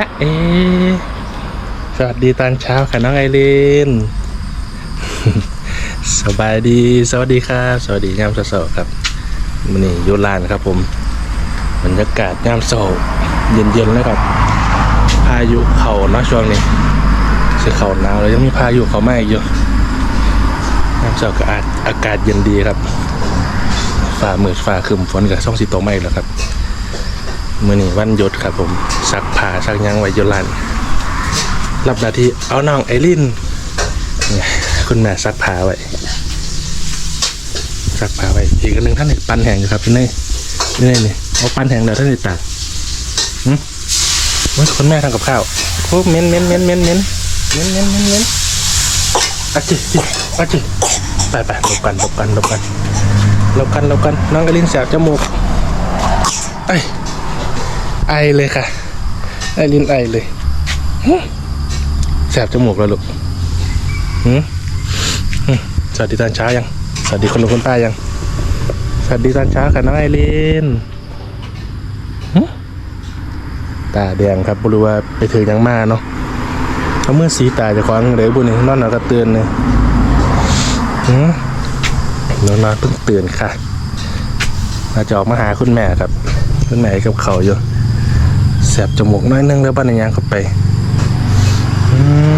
จ๊ะเอ สวัสดีตอนเช้าค่ะน้องไอรีนสบายดี สวัสดีครับ สวัสดียามเช้าครับมันนี่ยุลานครับผมบรรยากาศยามเช้าเย็นๆแล้วครับ พายุเข่าเนาะช่วงนี้สิเข่าหนาวแล้วยังมีพายุเข้ามาอีกอยู่ยามเช้าก็อาจอากาศเย็นดีครับฝ่ามืดฝ่าคึมฝนกับช่องสีโตไม่แล้วครับ มื่อนี้วันหยุดครับผมซักผ้าซักยังไว้ยู่ร้านรับหน้าที่เอาน้องไอรินเนี่ยคุณแม่ซักผ้าไว้ซักผ้าไว้อีกอันหนึ่งท่านนี่ปันแห้งอยู่ครับพี่เน่พี่เน่นี่เอาปันแห้งแล้วท่านนี่ตากหืมว่าคุณแม่ทำกับข้าวโอ้เม้นเม้นเม้นเม้นเม้นเม้นเม้นเม้นเม้นอะจิจิอะจิไปไปหลบกันหลบกันหลบกันหลบกันหลบกันน้องไอรินแสบจมูกไอย ไอเลยค่ะ ไอลิ้นไอเลยหึแสบจมูกแล้วลูกหืมหึสวัสดีตอนเช้ายัง สวัสดีคุณลุงคุณป้ายัง สวัสดีตอนเช้าค่ะน้องไอรินหึตาแดงครับบรู้ว่าไปถือยังมาเนาะเขาเมื่อสีตาจะคว้างเลยบุญนี่นอนหนาวก็เตือนเลยหืมนอนนอนเพิ่งตื่นค่ะเราจะออกมาหาคุณแม่ครับ คุณแม่กับเขาอยู่แส บจมูกน้อยนึงแล้วบ้านในยางเข้าไป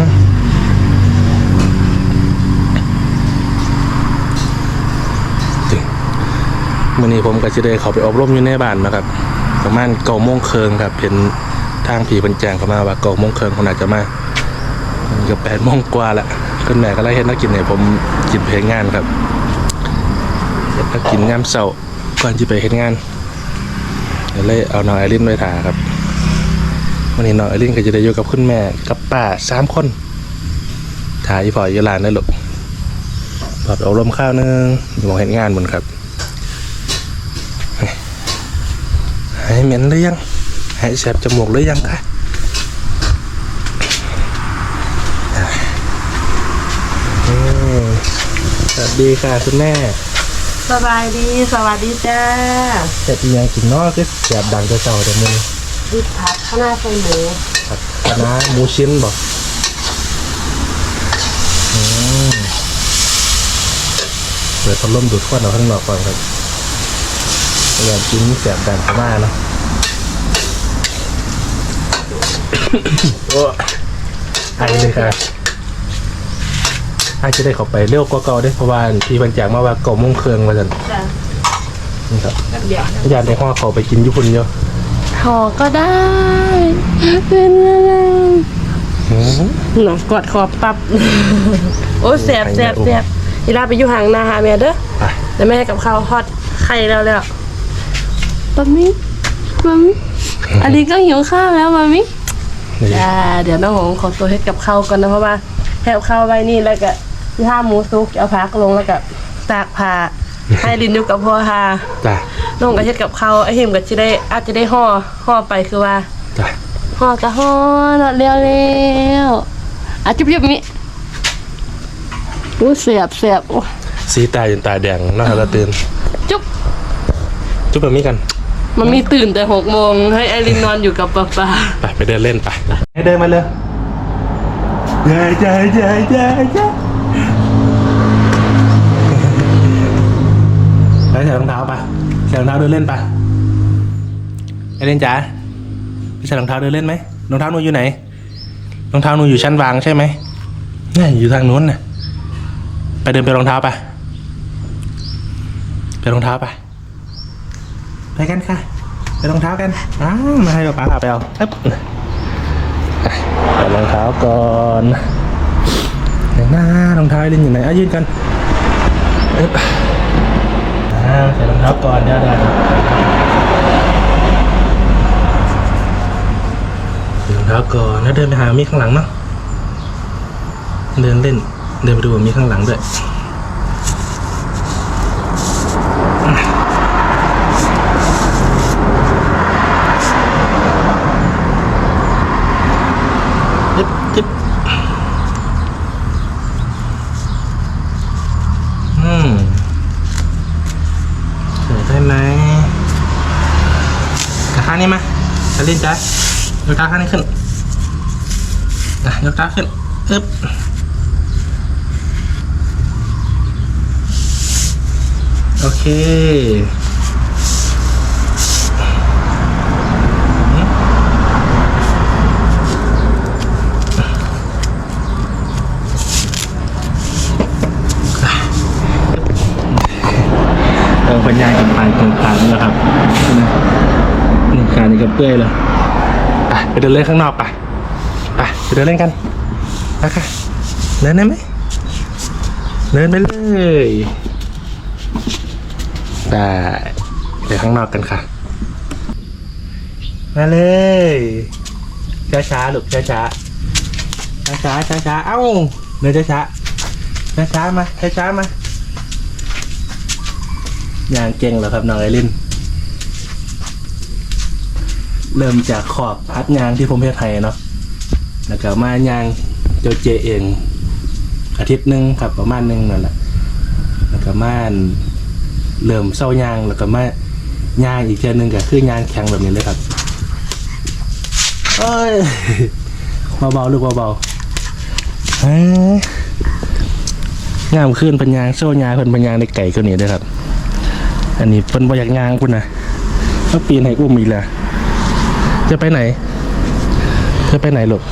มจริงมื่อนี้ผมก็จะได้เขาไปอบรมอยู่ในบ้านนะครับ ประมาณเก้าโมงเคิงครับเห็นทางผีบรรแจงเข้ามาว่าเก้าโมงเคิงคนอาจจะมามันก็แปดโมงกว่าละคุณแม่ก็เลยเห็นนักกินเนี่ยผมกินเพลงงานครับเฮ็ดนักกินงามเสาก่อนจะไปเห็นงานเลยเอาน้องไอรินไว้ถ่าครับ วันนี้น้องไอรินก็จะได้อยู่กับคุณแม่กับป้าสามคนถ่ายอีพออยู่ร้านได้ลูกปรับอบรมข้าวหนึงอยู่หมองเห็นงานเหมือนครับหายเหม็นหรือยังหายแสบจมูกหรือยังคะอืมสวัสดีค่ะคุณแม่ สบายดี สวัสดีจ้าเสร็จยังกินเนอกคือแสบดังจะเจ้าเดี๋ยวมึง ดิบผัดข้าวหน้าไฟหมูผัดคะน้าหมูชิ้นบอกอืมเปิดพัดลมดูดควันเอาข้างนอกก่อนครับอยากกินแสบดังเข้าเนาะ โอ้ไอเลยค่ะไอจะได้เข้าไปเร็วกว่าเก่าได้เพราะว่าที่บรรจากมาว่าเก่าโมงเครืองมาจันจ้ะนี่ครับเดี๋ยวอยากได้ห้อเขาไปกินญี่ปุ่นเยอะ ห่อก็ได้เป็นอะไรอืมหนอกอดคอปับ โอ้แสบแสบแสบอีลาไปอยู่ห่างนาหาแม่เด้อไปแล้วแม่กับข้าวฮอตไข่แล้วแล้วมัมมี่มัมมี่อันนี้ก็หิวข้าวแล้วมัมมี่นี่จ้าเดี๋ยวน้องหงขอตัวเฮ็ดกับข้าวก่อนนะเพราะว่าแหบข้าวไว้นี่แล้วก็ย่าหมูซุกเอาพักลงแล้วก็ตากผ้าให้ลินอยู่กับพ่อค่ะจ้ะ น้องก็เฮ็ดกับข้าวไอ้เห็มก็จะได้อาจจะได้ห่อห่อไปคือว่าจ้ะห่อก็ห่อเนาะเร็วเร็วๆอะจุ๊บจุ๊บนี่อู้เสียบเสียบโอ้สีตาจนตาแดงเน่าจะตื่นจุ๊บจุ๊บแบบนี้กัน มันมีตื่นแต่หกโมงให้ไอรินนอนอยู่กับป๊าป๊าไปไปเดินเล่นไปให้เดินมาเลยเย้เย้เย้เย้เย้ไปใส่รองเท้าไป ใส่รองเท้าเดินเล่นไปไอเล่นจ๋าไปใส่รองเท้าเดินเล่นไหมรองเท้าหนูอยู่ไหนรองเท้าหนูอยู่ชั้นวางใช่ไหมนี่อยู่ทางนู้นน่ะไปเดินไปรองเท้าไปไปรองเท้าไปไปกันค่ะ ไปรองเท้ากันอ้าวมาให้ป๊าป๊าไปเอาเอ๊บไปรองเท้าก่อนไหนหน้ารองเท้าไอ้ลินอยู่ไหนอะยืนกันเอ๊บ ใส่รองเท้าก่อนเดี๋ยเดี๋ยวใส่รองเท้าก่อนแล้วเดินไปหามีข้างหลังเนาะเดินเล่น เดินไปดูมีข้างหลังด้วย ยกเท้าข้างนี้ขึ้นนะยกเท้าขึ้นปึ๊บโอเคเราพยายามกันไปตรงกลางแล้ครับนี่การนี้ก็เปื่อยเลย ปเดินเล่นข้างนอกไปไปไปเดินเล่นกันไปค่ะเดินได้ไหมเดินไปเลยได้ไปข้างนอกกันค่ะ มาเลยช้าช้าลูกช้าช้าช้าช้าช้าเอ้าเดินช้าช้าช้าช้ามาช้าช้ามาอย่างเก่งเหรอครับน้องไอริน เริ่มจากขอบพัดยางที่ผมเฮ็ดให้เนาะแล้วก็มายางเจเจเอง อาทิตย์หนึ่งครับประมาณหนึ่งนั่นแหละแล้วก็มานเริ่มเศร้ายางแล้วก็มายางอีกเจนึงก็คือยางแข็งแบบนี้เลยครับเอ้ยเบาๆลูกเบาๆเฮ้งามขึ้นพันยางโซ่ยางเพิ่นพันยางในไก่ก็หนีได้ครับ อันนี้เพิ่นบอยากยางคุณนะต้ปีนให้กุ้มอีกแล้ว จะไปไหน จะไปไหนลูก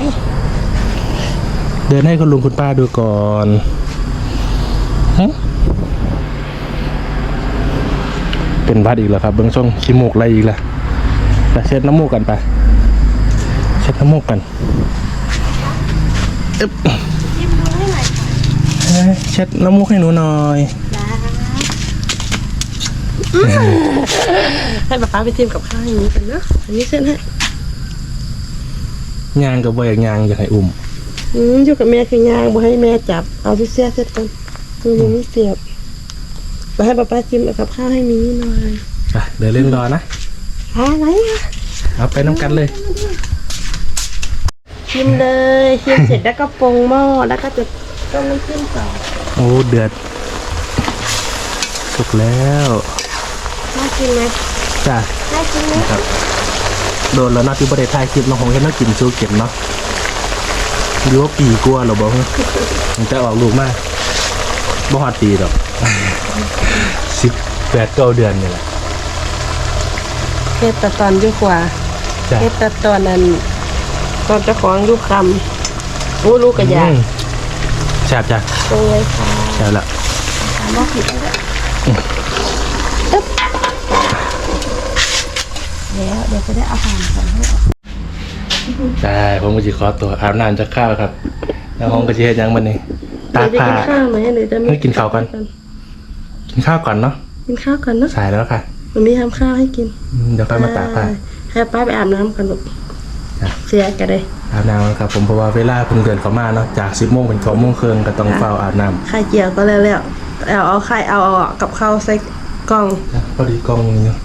เดินให้คุณลุงคุณป้าดูก่อนเป็นวัดอีกเหรอครับเบื้องช่องขี้มูกอะไรอีกล่ะไปเช็ดน้ำมูกกันไป เช็ดน้ำมูกกันเอ๊บเช็ดน้ำมูกให้หนูหน่อยให้ป้าไปเตรียมกับข้าวอย่างนี้กันเนาะอันนี้เส้นให้ ยางกับใบยายางอยากให้อุ้มอืมอยู่กับแม่คือยางบ่ให้แม่จับ เอาที่เสียเสร็จกันมือมังไม่เสียบมาให้ป้าป้าจิ้กับข้าวให้มีหน่อยอะเดี๋ยวเล่นรอนะอะไรอะเอาไปน้ำกันเลย ชิมเลยชิมเสร็จแล้วก็ปรุงหม้อแล้วก็จะต้มน้ำจิ้มต่อโอ้เดือด สุกแล้วน่ากินไหมจ้ะน่ากินไหมครับ โดนแล้วเนาะที่ประเทศไทยคลิปลงของเห็นนักกินซูเก็บเนาะหรือว่าปีกลัวเราบอกมันจะออกลูกมากบ่ฮอดปีดอกสิบแปดเก้าเดือนนี่แหละเฮ็ดแต่ตอนยุ่กว่าเฮ็ดแต่ตอนนั้นตอนเจ้าของลูกคำอู้ลูกกระยาแซ่บจ้ะตรงเลยะแซ่บมอกผิดแล้ว แล้วเดี๋ยวจะได้อาผ่านของให้ได้ผมก็จะขอตัวอาบน้ำจากข้าวครับ แล้วห้องก็จะเฮ็ดยังมันนี่ตากผ้า ข้าวไหมหรือจะไม่กินข้าวก่อน กินข้าวก่อนเนาะกินข้าวก่อนเนาะสายแล้วค่ะมันมีทำข้าวให้กินเดี๋ยวค่อมาตากผ้า ให้ป้าไปอาบน้ำกันลูกเสียกันเลยอาบน้ำครับผมเพราะว่าเวลาคุณเดินเข้ามาเนาะจากสิบโมงเป็น9โมงครึ่งก็ต้องเฝ้าอาบน้ำไข่เจียวก็แล้วแล้วเอาเอาไข่เอาเอากับข้าวใส่กล่องพอดีกล้องนี้เนาะ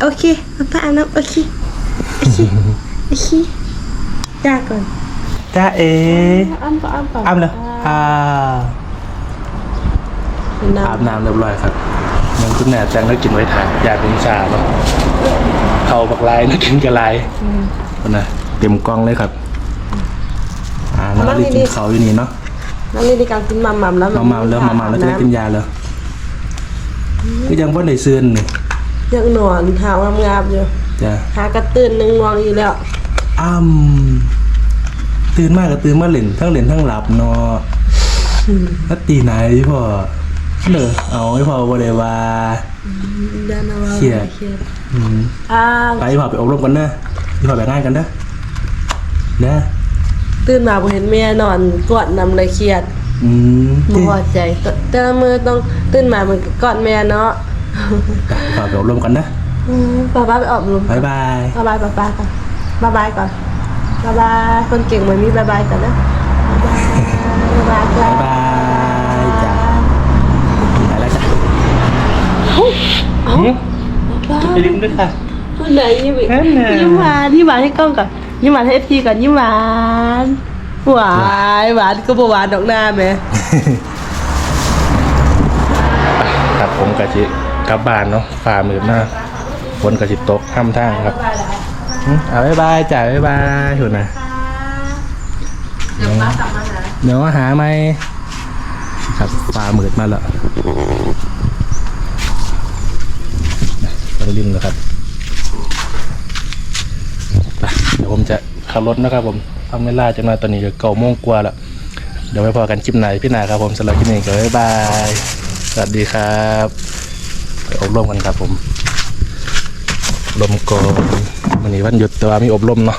โอเคป๊าป๊าอน้ำโอเคโอเคโอเคจ้าก่อนจ้าเอ๋อ้ำก็อ้ำก่อนอ้ำเลยอ่าอาบน้ำเรียบร้อยครับมันคุณแหน่แตงแล้วกินไว้ถ่ายอยากเป็นชาวเขาบักลายแล้วกินกระไลคนนะเต็มกล้องเลยครับอ่าน้องรีบกินเขาอยู่นี่เนาะน้องรีบการกินมัมมัมแล้วมัมมัมแล้วมัมมัมแล้วจะได้กินยาแล้วก็ยังว่าในเสื้อนี่ ยังนอนหาวงามๆอยู่จ้ะหากระตื่นหนึงนองอีกแล้วอ้าาตื่นมากก็ตื่นมาเหล่นทั้งเหล่นทั้งหลับนอนแล้วตีไหนพ่อเด้อเอาไอ้พ่อบ่ไดวาเขียดอืาไปพ่อไปอบรมกันนะพ่อไปงานกันเด้อนะตื่นมาบ่เห็นแม่นอนกอดนำเลยเครียดอืมบ่พอใจแต่ละมือต้องตื่นมาเหมือนกอดแม่เนาะ ฝากไปอบรมกันนะอืมป๊าป๊าไปอบรมบายบายบ๊ายบายป๊าป๊าก่อนบายบายก่อนบ๊ายบายคนเก่งเหมือนมีบายบายก่อนนะบ๊ายบายบ๊ายบายจ้ะไปแล้วจ้ะอย่าลืมด้วยค่ะ คนไหนยิ้มอีน่นน่ยิ้มหวานยิ้มหวานให้กล้องก่อนยิ้มหวานให้เอฟซีก่อนยิ้มหวานหวานหวานก็บ่หวานดอกหน้าแม่ ครับผมกะชิ กลับบ้านเนาะฝ่ามือหน้าฝนกระสิบตกห้ามทางครับอ่าบ๊ายบายจ่ายบ๊ายบายถุนนะเดี๋ยวมาหาเดี๋ยวหาไหมครับฝ่ามือมาแล้วริมนะครับเดี๋ยวผมจะขับรถนะครับผมทำไม่ล่าจะมาตอนนี้เก่าโมงกว่าละเดี๋ยวไปพอกันคลิปไหนพี่นาครับผมสำหรับคลิปนี้ก็บ๊ายบาย สวัสดีครับ ไปอบรมกันครับผมลมกอมันนี้วันหยุดแต่ว่ามีอบรมเนาะ